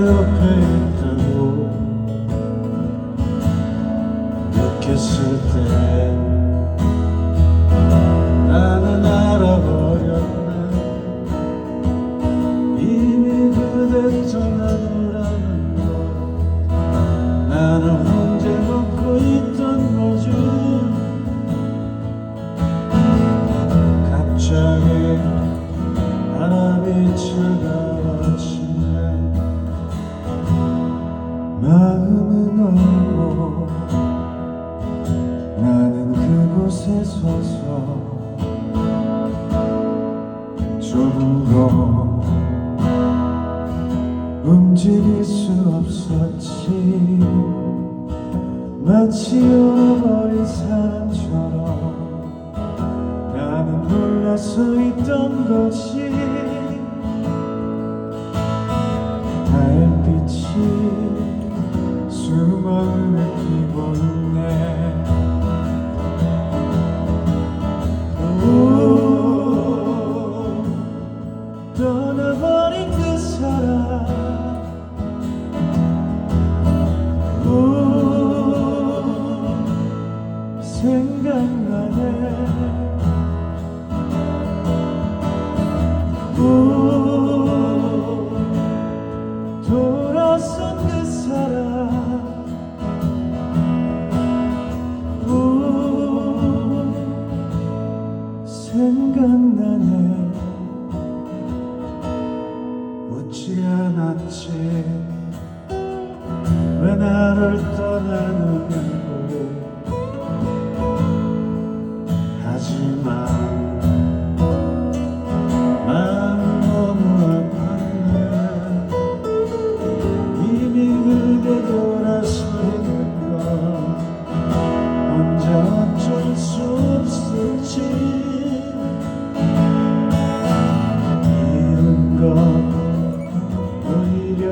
옆에 있다고 느꼈을 때 나는 알아버렸네. 이미 그대 떠나더라는 걸 나는 혼자 먹고 있던 거지 갑자기 바람이 차가 나는 그곳에 서서 조금 더 움직일 수 없었지. 마치 잃어버린 사람처럼 나는 몰라서 있던 거지 나를 떠나느냐고 하지만 마음 너무 아팠네 이미 그대 돌아서 있는 건 혼자 어쩔 수 없었지. 이은 건 오히려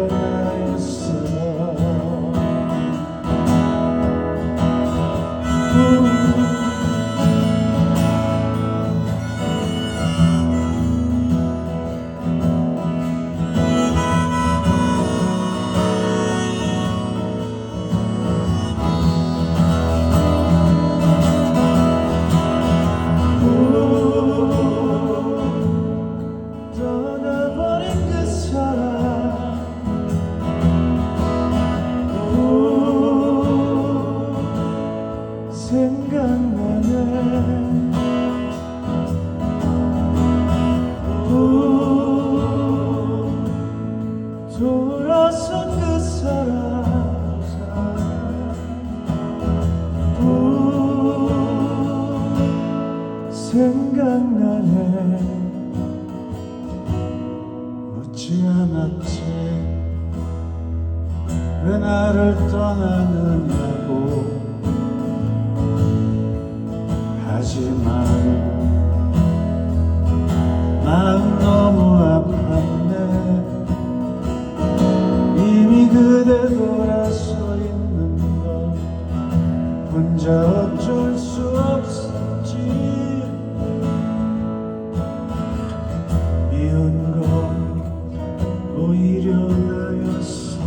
생각나네 오, 돌아선 그 사람 오, 생각나네 묻지 않았지 왜 나를 떠나느냐고 하지만 마음 너무 아팠네 이미 그대 돌아서 있는 걸 혼자 어쩔 수 없었지. 미운 건 오히려 나였어